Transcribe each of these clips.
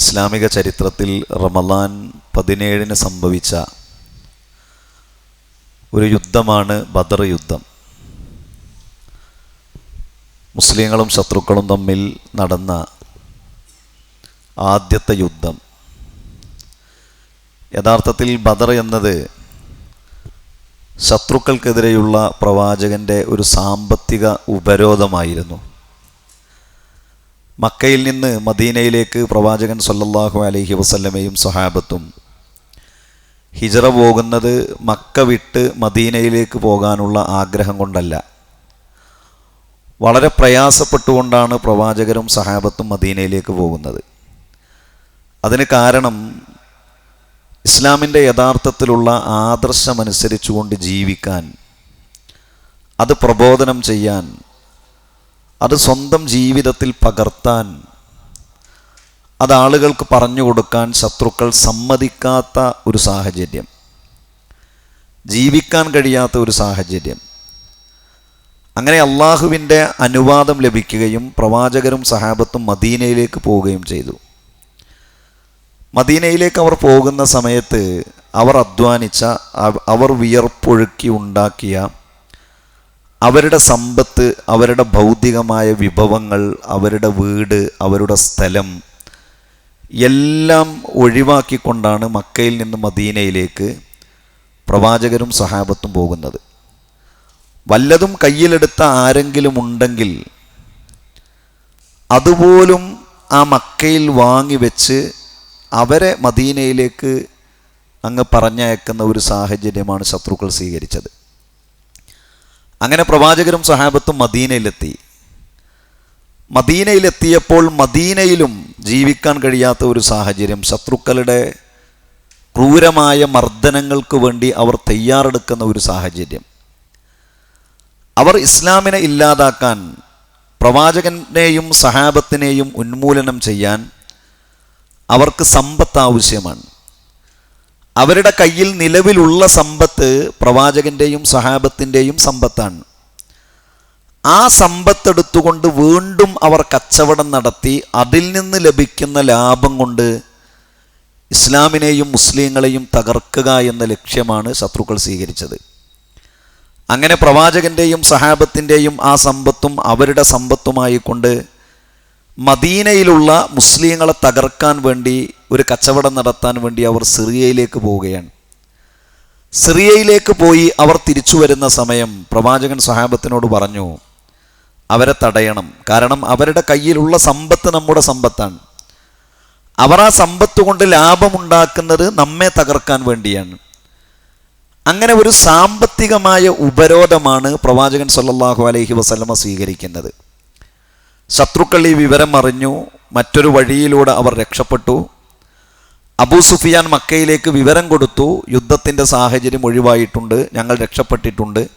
ഇസ്ലാമിക ചരിത്രത്തിൽ റമലാൻ പതിനേഴിന് സംഭവിച്ച ഒരു യുദ്ധമാണ് ബദർ യുദ്ധം. മുസ്ലിങ്ങളും ശത്രുക്കളും തമ്മിൽ നടന്ന ആദ്യത്തെ യുദ്ധം. യഥാർത്ഥത്തിൽ ബദർ എന്നത് ശത്രുക്കൾക്കെതിരെയുള്ള പ്രവാചകന്റെ ഒരു സാമ്പത്തിക ഉപരോധമായിരുന്നു. മക്കയിൽ നിന്ന് മദീനയിലേക്ക് പ്രവാചകൻ സല്ലല്ലാഹു അലൈഹി വസല്ലമയും സഹാബത്തും ഹിജറ പോകുന്നത് മക്ക വിട്ട് മദീനയിലേക്ക് പോകാനുള്ള ആഗ്രഹം കൊണ്ടല്ല. വളരെ പ്രയാസപ്പെട്ടുകൊണ്ടാണ് പ്രവാചകരും സഹാബത്തും മദീനയിലേക്ക് പോകുന്നത്. അതിന് കാരണം ഇസ്ലാമിന്റെ യഥാർത്ഥത്തിലുള്ള ആദർശമനുസരിച്ചുകൊണ്ട് ജീവിക്കാൻ അത് പ്രബോധനം ചെയ്യാൻ അത് സ്വന്തം ജീവിതത്തിൽ പകർത്താൻ അത് ആളുകൾക്ക് പറഞ്ഞു കൊടുക്കാൻ ശത്രുക്കൾ സമ്മതിക്കാത്ത ഒരു സാഹചര്യം ജീവിക്കാൻ കഴിയാത്ത ഒരു സാഹചര്യം. അങ്ങനെ അള്ളാഹുവിന്റെ അനുവാദം ലഭിക്കുകയും പ്രവാചകരും സഹാബത്തും മദീനയിലേക്ക് പോവുകയും ചെയ്തു. മദീനയിലേക്ക് അവർ പോകുന്ന സമയത്ത് അവർ അധ്വാനിച്ച അവർ വിയർപ്പൊഴുക്കി ഉണ്ടാക്കിയ അവരുടെ സമ്പത്ത് അവരുടെ ഭൗതികമായ വിഭവങ്ങൾ അവരുടെ വീട് അവരുടെ സ്ഥലം എല്ലാം ഒഴിവാക്കിക്കൊണ്ടാണ് മക്കയിൽ നിന്ന് മദീനയിലേക്ക് പ്രവാചകരും സഹാബത്തും പോകുന്നത്. വല്ലതും കയ്യിലെടുത്ത ആരെങ്കിലും ഉണ്ടെങ്കിൽ അതുപോലും ആ മക്കയിൽ വാങ്ങിവെച്ച് അവരെ മദീനയിലേക്ക് അങ്ങ് പറഞ്ഞയക്കുന്ന ഒരു സാഹചര്യമാണ് ശത്രുക്കൾ സ്വീകരിച്ചത്. അങ്ങനെ പ്രവാചകരും സഹാബത്തും മദീനയിലെത്തി. മദീനയിലെത്തിയപ്പോൾ മദീനയിലും ജീവിക്കാൻ കഴിയാത്ത ഒരു സാഹചര്യം. ശത്രുക്കളുടെ ക്രൂരമായ മർദ്ദനങ്ങൾക്ക് വേണ്ടി അവർ തയ്യാറെടുക്കുന്ന ഒരു സാഹചര്യം. അവർ ഇസ്ലാമിനെ ഇല്ലാതാക്കാൻ പ്രവാചകനെയും സഹാബത്തിനെയും ഉന്മൂലനം ചെയ്യാൻ അവർക്ക് സമ്പത്ത് ആവശ്യമാണ്. അവരുടെ കയ്യിൽ നിലവിലുള്ള സമ്പത്ത് പ്രവാചകന്റെയും സഹാബത്തിന്റെയും സമ്പത്താണ്. ആ സമ്പത്തെടുത്തുകൊണ്ട് വീണ്ടും അവർ കച്ചവടം നടത്തി അതിൽ നിന്ന് ലഭിക്കുന്ന ലാഭം കൊണ്ട് ഇസ്ലാമിനെയും മുസ്ലിങ്ങളെയും തകർക്കുക എന്ന ലക്ഷ്യമാണ് ശത്രുക്കൾ സ്വീകരിച്ചത്. അങ്ങനെ പ്രവാചകന്റെയും സഹാബത്തിന്റെയും ആ സമ്പത്തും അവരുടെ സമ്പത്തുമായി കൊണ്ട് മദീനയിലുള്ള മുസ്ലിങ്ങളെ തകർക്കാൻ വേണ്ടി ഒരു കച്ചവടം നടത്താൻ വേണ്ടി അവർ സിറിയയിലേക്ക് പോവുകയാണ്. സിറിയയിലേക്ക് പോയി അവർ തിരിച്ചു വരുന്ന സമയം പ്രവാചകൻ സഹാബത്തിനോട് പറഞ്ഞു അവരെ തടയണം. കാരണം അവരുടെ കയ്യിലുള്ള സമ്പത്ത് നമ്മുടെ സമ്പത്താണ്. അവർ ആ സമ്പത്ത് കൊണ്ട് ലാഭമുണ്ടാക്കുന്നത് നമ്മെ തകർക്കാൻ വേണ്ടിയാണ്. അങ്ങനെ ഒരു സാമ്പത്തികമായ ഉപരോധമാണ് പ്രവാചകൻ സല്ലാഹു അലഹി വസ്ലമ സ്വീകരിക്കുന്നത്. ശത്രുക്കൾ ഈ വിവരം അറിഞ്ഞു മറ്റൊരു വഴിയിലൂടെ അവർ രക്ഷപ്പെട്ടു. അബൂ സുഫിയാൻ മക്കയിലേക്ക് വിവരം കൊടുത്തു യുദ്ധത്തിന്റെ സാഹചര്യം ഒഴിവായിട്ടുണ്ട് ഞങ്ങൾ രക്ഷപ്പെട്ടിട്ടുണ്ട്.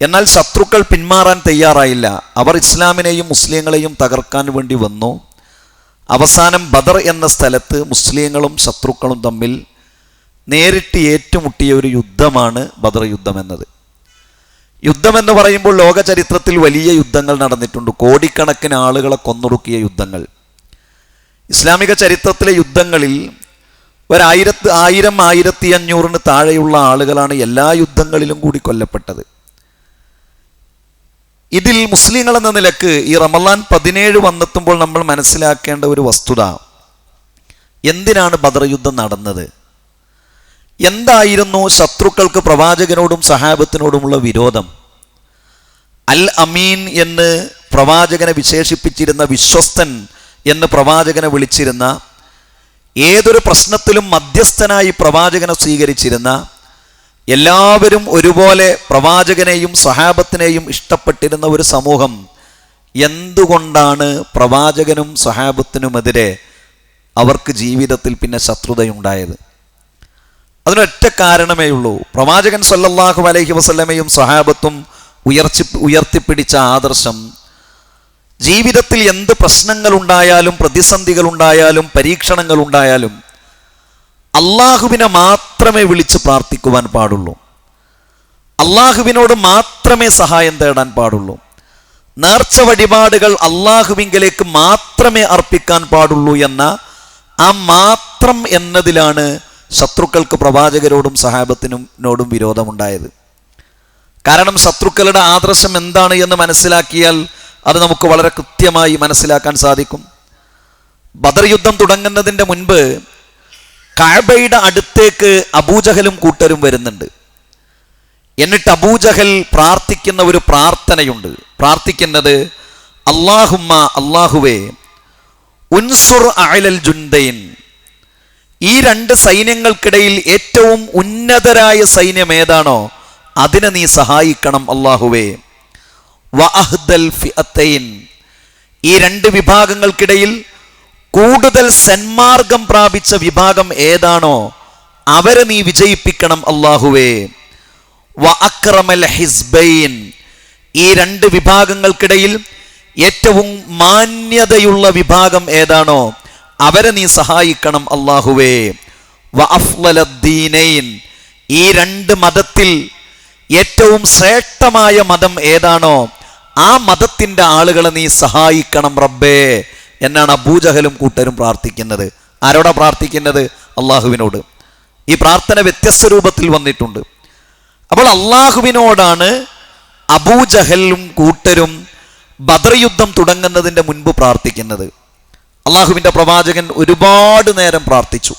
എന്നാൽ ശത്രുക്കൾ പിന്മാറാൻ തയ്യാറായില്ല. അവർ ഇസ്ലാമിനെയും മുസ്ലിങ്ങളെയും തകർക്കാൻ വേണ്ടി വന്നു. അവസാനം ബദർ എന്ന സ്ഥലത്ത് മുസ്ലിങ്ങളും ശത്രുക്കളും തമ്മിൽ നേരിട്ട് ഏറ്റുമുട്ടിയ ഒരു യുദ്ധമാണ് ബദർ യുദ്ധം എന്നത്. യുദ്ധം എന്ന് പറയുമ്പോൾ ലോക ചരിത്രത്തിൽ വലിയ യുദ്ധങ്ങൾ നടന്നിട്ടുണ്ട്. കോടിക്കണക്കിന് ആളുകളെ കൊന്നൊടുക്കിയ യുദ്ധങ്ങൾ. ഇസ്ലാമിക ചരിത്രത്തിലെ യുദ്ധങ്ങളിൽ ഒരായിരത്ത് ആയിരം ആയിരത്തി അഞ്ഞൂറിന് താഴെയുള്ള ആളുകളാണ് എല്ലാ യുദ്ധങ്ങളിലും കൂടി കൊല്ലപ്പെട്ടത്. ഇതിൽ മുസ്ലിങ്ങൾ എന്ന നിലയ്ക്ക് ഈ റമലാൻ പതിനേഴ് വന്നെത്തുമ്പോൾ നമ്മൾ മനസ്സിലാക്കേണ്ട ഒരു വസ്തുത എന്തിനാണ് ബദർ യുദ്ധം നടന്നത്? എന്തായിരുന്നു ശത്രുക്കൾക്ക് പ്രവാചകനോടും സഹാബത്തിനോടുമുള്ള വിരോധം? അൽ അമീൻ എന്ന് പ്രവാചകനെ വിശേഷിപ്പിച്ചിരുന്ന വിശ്വസ്തൻ എന്ന് പ്രവാചകനെ വിളിച്ചിരുന്ന ഏതൊരു പ്രശ്നത്തിലും മധ്യസ്ഥനായി പ്രവാചകനെ സ്വീകരിച്ചിരുന്ന എല്ലാവരും ഒരുപോലെ പ്രവാചകനെയും സഹാബത്തിനെയും ഇഷ്ടപ്പെട്ടിരുന്ന ഒരു സമൂഹം എന്തുകൊണ്ടാണ് പ്രവാചകനും സഹാബത്തിനുമെതിരെ അവർക്ക് ജീവിതത്തിൽ പിന്നെ ശത്രുതയുണ്ടായത്? അതിനൊറ്റ കാരണമേ ഉള്ളൂ. പ്രവാചകൻ സല്ലല്ലാഹു അലൈഹി വസല്ലമയും സഹാബത്തും ഉയർച്ചി ഉയർത്തിപ്പിടിച്ച ആദർശം. ജീവിതത്തിൽ എന്ത് പ്രശ്നങ്ങൾ ഉണ്ടായാലും പ്രതിസന്ധികൾ ഉണ്ടായാലും പരീക്ഷണങ്ങൾ ഉണ്ടായാലും അള്ളാഹുവിനെ മാത്രമേ വിളിച്ച് പ്രാർത്ഥിക്കുവാൻ പാടുള്ളൂ. അള്ളാഹുവിനോട് മാത്രമേ സഹായം തേടാൻ പാടുള്ളൂ. നേർച്ച വഴിപാടുകൾ അള്ളാഹുവിങ്കലേക്ക് മാത്രമേ അർപ്പിക്കാൻ പാടുള്ളൂ എന്ന ആ മാത്രം എന്നതിലാണ് ശത്രുക്കൾക്ക് പ്രവാചകരോടും സഹാബത്തിനോടും വിരോധമുണ്ടായത്. കാരണം ശത്രുക്കളുടെ ആദർശം എന്താണ് എന്ന് മനസ്സിലാക്കിയാൽ അത് നമുക്ക് വളരെ കൃത്യമായി മനസ്സിലാക്കാൻ സാധിക്കും. ബദർ യുദ്ധം തുടങ്ങുന്നതിന്റെ മുൻപ് കാബയുടെ അടുത്തേക്ക് അബൂജഹലും കൂട്ടരും വരുന്നുണ്ട്. എന്നിട്ട് അബൂജഹൽ പ്രാർത്ഥിക്കുന്ന ഒരു പ്രാർത്ഥനയുണ്ട്. പ്രാർത്ഥിക്കുന്നത് അള്ളാഹുമ്മ അള്ളാഹുവേ ഉൻസുർ അയലൽ ജുൻദൈൻ ഈ രണ്ട് സൈന്യങ്ങൾക്കിടയിൽ ഏറ്റവും ഉന്നതരായ സൈന്യം ഏതാണോ അതിനെ നീ സഹായിക്കണം അള്ളാഹുവേ വഅഹ്ദൽ ഈ രണ്ട് വിഭാഗങ്ങൾക്കിടയിൽ കൂടുതൽ സന്മാർഗം പ്രാപിച്ച വിഭാഗം ഏതാണോ അവരെ നീ വിജയിപ്പിക്കണം അള്ളാഹുവേ വ അക്രമൽ ഹിസ്ബൈൻ. ഈ രണ്ട് വിഭാഗങ്ങൾക്കിടയിൽ ഏറ്റവും മാന്യതയുള്ള വിഭാഗം ഏതാണോ അവരെ നീ സഹായിക്കണം അള്ളാഹുവേ ഈ രണ്ട് മതത്തിൽ ഏറ്റവും ശ്രേഷ്ഠമായ മതം ഏതാണോ ആ മതത്തിന്റെ ആളുകളെ നീ സഹായിക്കണം റബ്ബേ എന്നാണ് അബൂജഹലും കൂട്ടരും പ്രാർത്ഥിക്കുന്നത്. ആരോടാ പ്രാർത്ഥിക്കുന്നത്? അള്ളാഹുവിനോട് ഈ പ്രാർത്ഥന വ്യത്യസ്ത രൂപത്തിൽ വന്നിട്ടുണ്ട്. അപ്പോൾ അള്ളാഹുവിനോടാണ് അബൂജഹലും കൂട്ടരും ബദർ യുദ്ധം തുടങ്ങുന്നതിന്റെ മുൻപ് പ്രാർത്ഥിക്കുന്നത്. അള്ളാഹുവിന്റെ പ്രവാചകൻ ഒരുപാട് നേരം പ്രാർത്ഥിച്ചു.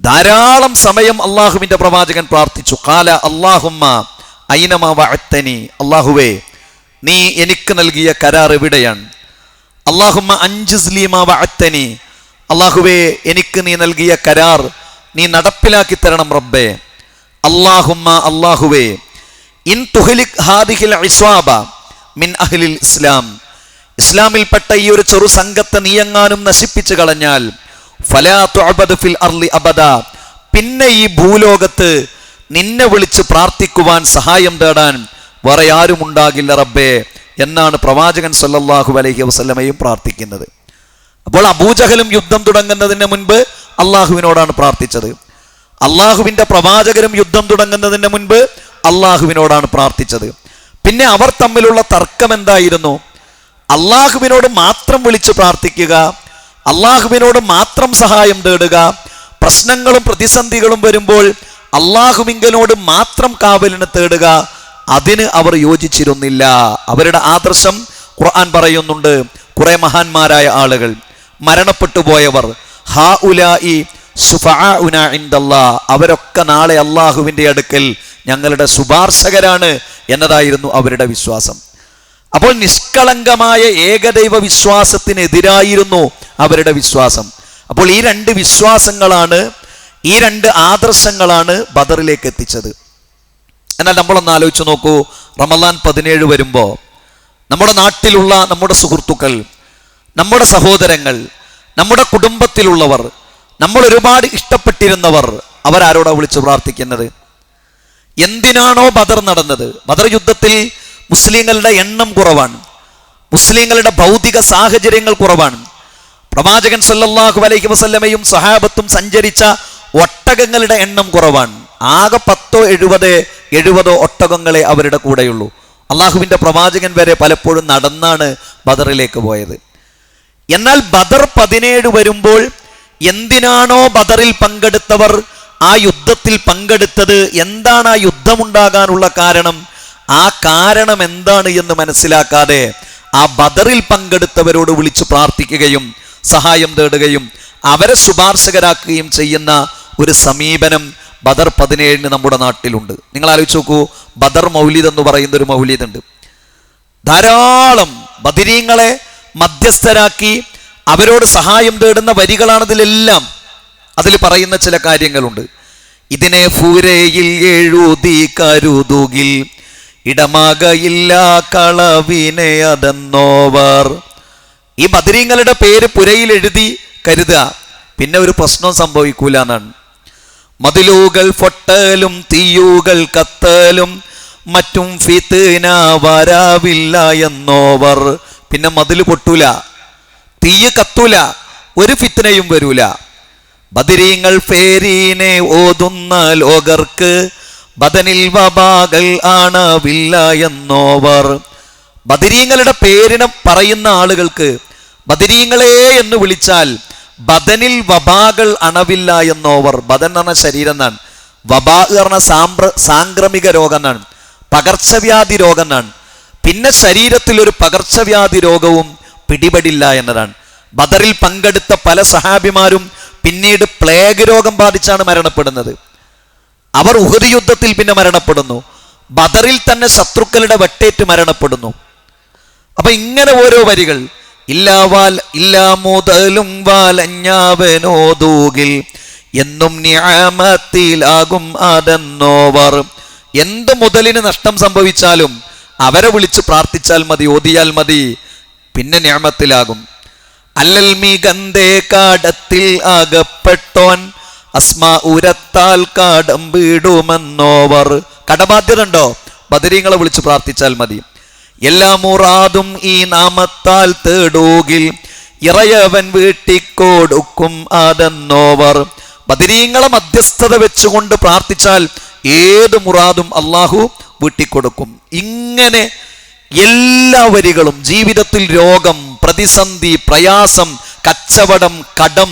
ധാരാളം സമയം അള്ളാഹുവിന്റെ പ്രവാചകൻ പ്രാർത്ഥിച്ചു. കാല അള്ളാഹുമ്മ ഐനമ വഅത്തനി? അള്ളാഹുവേ നീ എനിക്ക് നൽകിയ കരാർ എവിടെയാണ്? അള്ളാഹുമ്മ അഞ്ചുസ്ലീമ അത്തനി അള്ളാഹുവേ എനിക്ക് നീ നൽകിയ കരാർ നീ നടപ്പിലാക്കി തരണം റബ്ബേ. അള്ളാഹുമ്മ അള്ളാഹുവേ ഇൻ തുഹലിക് ഹാദിഹിൽ ഇസ്വാബ മിൻ അഹ്ലിൽ ഇസ്ലാം. ഇസ്ലാമിൽപ്പെട്ട ഈ ഒരു ചെറു സംഘത്തെ നീയെങ്ങാനും നശിപ്പിച്ചു കളഞ്ഞാൽ ഫിൽ അർളി അബദ. പിന്നെ ഈ ഭൂലോകത്ത് നിന്നെ വിളിച്ച് പ്രാർത്ഥിക്കുവാൻ സഹായം തേടാൻ വേറെ ആരും ഉണ്ടാകില്ല റബ്ബേ എന്നാണ് പ്രവാചകൻ സല്ലാഹു അലൈഹി വസ്ലമയും പ്രാർത്ഥിക്കുന്നത്. അപ്പോൾ അബൂജഹലും യുദ്ധം തുടങ്ങുന്നതിന് മുൻപ് അള്ളാഹുവിനോടാണ് പ്രാർത്ഥിച്ചത്. അള്ളാഹുവിന്റെ പ്രവാചകരും യുദ്ധം തുടങ്ങുന്നതിന് മുൻപ് അള്ളാഹുവിനോടാണ് പ്രാർത്ഥിച്ചത്. പിന്നെ അവർ തമ്മിലുള്ള തർക്കം എന്തായിരുന്നു അള്ളാഹുവിനോട് മാത്രം വിളിച്ച് പ്രാർത്ഥിക്കുക അള്ളാഹുവിനോട് മാത്രം സഹായം തേടുക പ്രശ്നങ്ങളും പ്രതിസന്ധികളും വരുമ്പോൾ അള്ളാഹുവിങ്കനോട് മാത്രം കാവലിന് തേടുക അതിന് അവർ യോജിച്ചിരുന്നില്ല. അവരുടെ ആദർശം ഖുർആൻ പറയുന്നുണ്ട് കുറെ മഹാന്മാരായ ആളുകൾ മരണപ്പെട്ടു പോയവർ ഹാ ഉലായി അവരൊക്കെ നാളെ അള്ളാഹുവിന്റെ അടുക്കൽ ഞങ്ങളുടെ ശുപാർശകരാണ് എന്നതായിരുന്നു അവരുടെ വിശ്വാസം. അപ്പോൾ നിഷ്കളങ്കമായ ഏകദൈവ വിശ്വാസത്തിനെതിരായിരുന്നു അവരുടെ വിശ്വാസം. അപ്പോൾ ഈ രണ്ട് വിശ്വാസങ്ങളാണ് ഈ രണ്ട് ആദർശങ്ങളാണ് ബദറിലേക്ക് എത്തിച്ചത്. എന്നാൽ നമ്മളൊന്ന് ആലോചിച്ച് നോക്കൂ റമദാൻ പതിനേഴ് വരുമ്പോൾ നമ്മുടെ നാട്ടിലുള്ള നമ്മുടെ സുഹൃത്തുക്കൾ നമ്മുടെ സഹോദരങ്ങൾ നമ്മുടെ കുടുംബത്തിലുള്ളവർ നമ്മൾ ഒരുപാട് ഇഷ്ടപ്പെട്ടിരുന്നവർ അവരാരോടാ വിളിച്ച് പ്രാർത്ഥിക്കുന്നത്? എന്തിനാണോ ബദർ നടന്നത്? ബദർ യുദ്ധത്തിൽ മുസ്ലിങ്ങളുടെ എണ്ണം കുറവാണ്. മുസ്ലിങ്ങളുടെ ഭൗതിക സാഹചര്യങ്ങൾ കുറവാണ്. പ്രവാചകൻ സല്ലല്ലാഹു അലൈഹി വസല്ലമയും സഹാബത്തും സഞ്ചരിച്ച ഒട്ടകങ്ങളുടെ എണ്ണം കുറവാണ്. ആകെ പത്തോ എഴുപത് എഴുപതോ ഒട്ടകങ്ങളെ അവരുടെ കൂടെയുള്ളൂ. അള്ളാഹുവിന്റെ പ്രവാചകൻ വരെ പലപ്പോഴും നടന്നാണ് ബദറിലേക്ക് പോയത്. എന്നാൽ ബദർ പതിനേഴ് വരുമ്പോൾ എന്തിനാണോ ബദറിൽ പങ്കെടുത്തവർ ആ യുദ്ധത്തിൽ പങ്കെടുത്തത്? എന്താണ് ആ യുദ്ധമുണ്ടാകാനുള്ള കാരണം? ആ കാരണം എന്താണ് എന്ന് മനസ്സിലാക്കാതെ ആ ബദറിൽ പങ്കെടുത്തവരോട് വിളിച്ചു പ്രാർത്ഥിക്കുകയും സഹായം തേടുകയും അവരെ ശുപാർശകരാക്കുകയും ചെയ്യുന്ന ഒരു സമീപനം ബദർ പതിനേഴിന് നമ്മുടെ നാട്ടിലുണ്ട്. നിങ്ങൾ ആലോചിച്ച് നോക്കൂ ബദർ മൗലിദ് എന്ന് പറയുന്ന ഒരു മൗലിദ് ഉണ്ട് ധാരാളം ബദിരീങ്ങളെ മധ്യസ്ഥരാക്കി അവരോട് സഹായം തേടുന്ന വരികളാണ് ഇതിലെല്ലാം. അതിൽ പറയുന്ന ചില കാര്യങ്ങളുണ്ട്. ഇതിനെ ഫൂരയിൽ എഴുതി കരുതുകിൽ ഇടമാകയില്ല കളവിനെ അതെന്നോവർ. ഈ ബദരീങ്ങളുടെ പേര് പുരയിൽ എഴുതി കരുതുക. പിന്നെ ഒരു പ്രശ്നം സംഭവിക്കൂല എന്നാണ് മതിലുകൾ പൊട്ടലും തീയുകൾ കത്തലും മറ്റും ഫിത്തിന വരാവില്ല എന്നോവർ. പിന്നെ മതിൽ പൊട്ടൂല. തീയ് കത്തൂല. ഒരു ഫിത്തിനയും വരൂല. ബദിരീങ്ങൾ ഫേരീനെ ഓതുന്ന ലോകർക്ക് ബദനിൽ വബാകൾ ആണവില്ല എന്നോവർ. ബദിരീങ്ങളുടെ പേരിനെ പറയുന്ന ആളുകൾക്ക് ബദരീങ്ങളെ എന്ന് വിളിച്ചാൽ ബദനിൽ വബാകൾ അണവില്ല എന്നോവർ. ബദൻ എന്ന് ശരീരം എന്നാണ്. വബാ എന്ന സാമ്പ്ര സാംക്രമിക രോഗം എന്നാണ്. പകർച്ചവ്യാധി രോഗം എന്നാണ്. പിന്നെ ശരീരത്തിൽ ഒരു പകർച്ചവ്യാധി രോഗവും പിടിപെടില്ല എന്നതാണ്. ബദറിൽ പങ്കെടുത്ത പല സഹാബിമാരും പിന്നീട് പ്ലേഗ് രോഗം ബാധിച്ചാണ് മരണപ്പെടുന്നത്. അവർ ഉഹദ് യുദ്ധത്തിൽ പിന്നെ മരണപ്പെടുന്നു. ബദറിൽ തന്നെ ശത്രുക്കളുടെ വെട്ടേറ്റ് മരണപ്പെടുന്നു. അപ്പൊ ഇങ്ങനെ ഓരോ വരികൾ. ഇല്ലാവാൽ ഇല്ലാ മുതലും വാലഞ്ഞാവനോതൂകിൽ എന്നും ന്യായമത്തിലാകും അതെന്നോവർ. എന്ത് മുതലിന് നഷ്ടം സംഭവിച്ചാലും അവരെ വിളിച്ച് പ്രാർത്ഥിച്ചാൽ മതി ഓതിയാൽ മതി പിന്നെ ന്യാമത്തിലാകും. അല്ലൽ ഗന്ധേ കാടത്തിൽ അകപ്പെട്ടോൻ അസ്മാ ഉരത്താൽ കാടം വീടുമെന്നോവർ കടബാധ്യത ഉണ്ടോ ബദരീങ്ങളെ വിളിച്ച് പ്രാർത്ഥിച്ചാൽ മതി. എല്ലാ മുറാദും ഈ നാമത്താൽ തേടൂകിൽ ഇറയവൻ വീട്ടിക്കോടുക്കും അതെന്നോവർ ബദരീങ്ങളെ മധ്യസ്ഥത വെച്ചുകൊണ്ട് പ്രാർത്ഥിച്ചാൽ ഏത് മുറാദും അള്ളാഹു വീട്ടിക്കൊടുക്കും. ഇങ്ങനെ എല്ലാ വരികളും ജീവിതത്തിൽ രോഗം പ്രതിസന്ധി പ്രയാസം കച്ചവടം കടം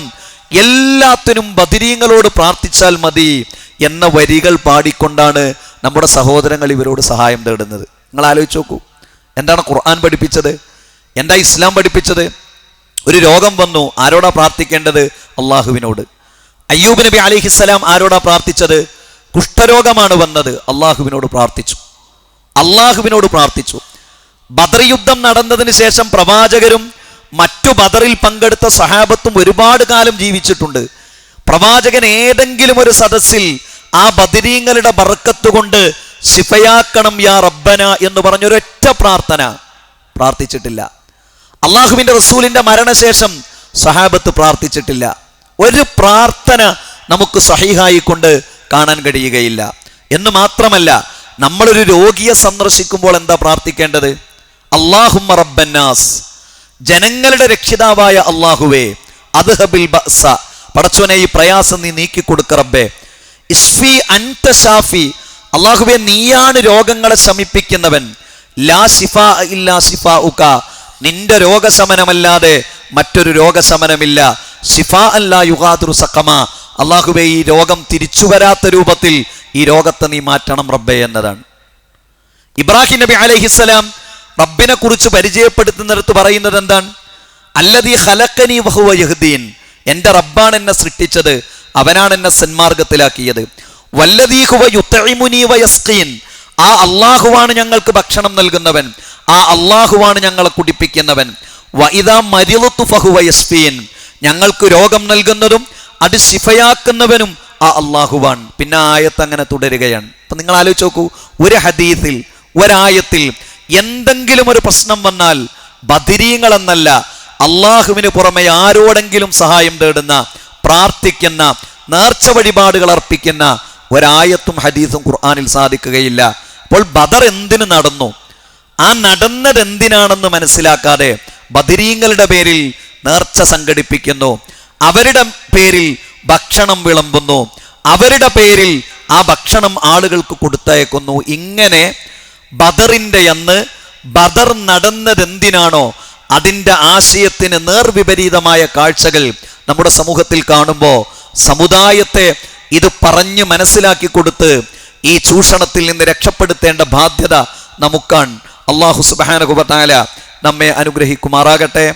എല്ലാത്തിനും ബദിരീങ്ങളോട് പ്രാർത്ഥിച്ചാൽ മതി എന്ന വരികൾ പാടിക്കൊണ്ടാണ് നമ്മുടെ സഹോദരങ്ങൾ ഇവരോട് സഹായം തേടുന്നത്. നിങ്ങൾ ആലോചിച്ച് നോക്കൂ. എന്താണ് ഖുർആൻ പഠിപ്പിച്ചത്? എന്താ ഇസ്ലാം പഠിപ്പിച്ചത്? ഒരു രോഗം വന്നു ആരോടാ പ്രാർത്ഥിക്കേണ്ടത്? അള്ളാഹുവിനോട്. അയ്യൂബ് നബി അലിഹിസ്സലാം ആരോടാ പ്രാർത്ഥിച്ചത്? കുഷ്ഠരോഗമാണ് വന്നത് അള്ളാഹുവിനോട് പ്രാർത്ഥിച്ചു. അള്ളാഹുവിനോട് പ്രാർത്ഥിച്ചു. ബദർ യുദ്ധം നടന്നതിന് ശേഷം പ്രവാചകരും മറ്റു ബദറിൽ പങ്കെടുത്ത സഹാബത്തും ഒരുപാട് കാലം ജീവിച്ചിട്ടുണ്ട്. പ്രവാചകൻ ഏതെങ്കിലും ഒരു സദസ്സിൽ ആ ബദരീങ്ങളുടെ ബർക്കത്ത് കൊണ്ട് ശിഫയാക്കണം യാ റബ്ബന എന്ന് പറഞ്ഞൊരൊറ്റ പ്രാർത്ഥന പ്രാർത്ഥിച്ചിട്ടില്ല. അള്ളാഹുവിന്റെ റസൂലിന്റെ മരണശേഷം സഹാബത്ത് പ്രാർത്ഥിച്ചിട്ടില്ല. ഒരു പ്രാർത്ഥന നമുക്ക് സഹിഹായി കൊണ്ട് കാണാൻ കഴിയുകയില്ല. എന്ന് മാത്രമല്ല നമ്മളൊരു രോഗിയെ സന്ദർശിക്കുമ്പോൾ എന്താ പ്രാർത്ഥിക്കേണ്ടത്? അള്ളാഹുമ്മ റബ്ബന്നാസ് ജനങ്ങളുടെ രക്ഷിതാവായ അള്ളാഹുവേ അദ്ഹബിൽ ബസ പടച്ചോനെ ഈ പ്രയാസം നീ നീക്കി കൊടുക്ക റബ്ബേ. ഇസ്ഫി അൻത ഷാഫി. അള്ളാഹുവെ നീയാണ് രോഗങ്ങളെ ശമിപ്പിക്കുന്നവൻ. ലാ ഷിഫാ ഇല്ലാ സിഫ ഉക നിന്റെ രോഗശമനമല്ലാതെ മറ്റൊരു രോഗശമനമില്ല. സിഫാ അല്ലാ യുഗാദുറു സഖമ. അള്ളാഹുബെ ഈ രോഗം തിരിച്ചു വരാത്ത രൂപത്തിൽ ഈ രോഗത്തെ നീ മാറ്റണം റബ്ബെ എന്നതാണ്. ഇബ്രാഹിം നബി അലൈഹിസ്സലാം റബ്ബിനെ കുറിച്ച് പരിചയപ്പെടുത്തുന്നിടത്ത് പറയുന്നത് എന്താണ്? അല്ലതീ ഹലക്കനി വഹുവ യഹ്ദീൻ. എന്റെ റബ്ബാണ് എന്നെ സൃഷ്ടിച്ചത് അവനാണ് എന്നെ സന്മാർഗത്തിലാക്കിയത്. വല്ലതീഹുവ യുത്തഇമുനി വയസ്കീൻ ആ അള്ളാഹുവാണ് ഞങ്ങൾക്ക് ഭക്ഷണം നൽകുന്നവൻ. ആ അള്ളാഹുവാണ് ഞങ്ങളെ കുടിപ്പിക്കുന്നവൻ. വഇദാ മരിളുത്തു ഫഹുവ യസ്ഫീൻ. ഞങ്ങൾക്ക് രോഗം നൽകുന്നതും അത് ശിഫയാക്കുന്നവനും ആ അള്ളാഹുവാൻ പിന്നെ ആയത്ത് അങ്ങനെ തുടരുകയാണ്. അപ്പൊ നിങ്ങൾ ആലോചിച്ച് നോക്കൂ ഒരു ഹദീസിൽ ഒരായത്തിൽ എന്തെങ്കിലും ഒരു പ്രശ്നം വന്നാൽ ബദിരീങ്ങൾ എന്നല്ല അള്ളാഹുവിന് പുറമെ ആരോടെങ്കിലും സഹായം തേടുന്ന പ്രാർത്ഥിക്കുന്ന നേർച്ച വഴിപാടുകൾ അർപ്പിക്കുന്ന ഒരായത്തും ഹദീസും ഖുർആാനിൽ സാധിക്കുകയില്ല. അപ്പോൾ ബദർ എന്തിനു നടന്നു? ആ നടന്നത് എന്തിനാണെന്ന് മനസ്സിലാക്കാതെ ബദിരീങ്ങളുടെ പേരിൽ നേർച്ച സംഘടിപ്പിക്കുന്നു. അവരുടെ പേരിൽ ഭക്ഷണം വിളമ്പുന്നു. അവരുടെ പേരിൽ ആ ഭക്ഷണം ആളുകൾക്ക് കൊടുത്തയക്കുന്നു. ഇങ്ങനെ ബദറിന്റെ അന്ന് ബദർ നടന്നത് എന്തിനാണോ അതിന്റെ ആശയത്തിന് നേർവിപരീതമായ കാഴ്ചകൾ നമ്മുടെ സമൂഹത്തിൽ കാണുമ്പോൾ സമുദായത്തെ ഇത് പറഞ്ഞ് മനസ്സിലാക്കി കൊടുത്ത് ഈ ചൂഷണത്തിൽ നിന്ന് രക്ഷപ്പെടുത്തേണ്ട ബാധ്യത നമുക്കാണ്. അള്ളാഹു സുബാനകുബത്താല നമ്മെ അനുഗ്രഹിക്കുമാറാകട്ടെ.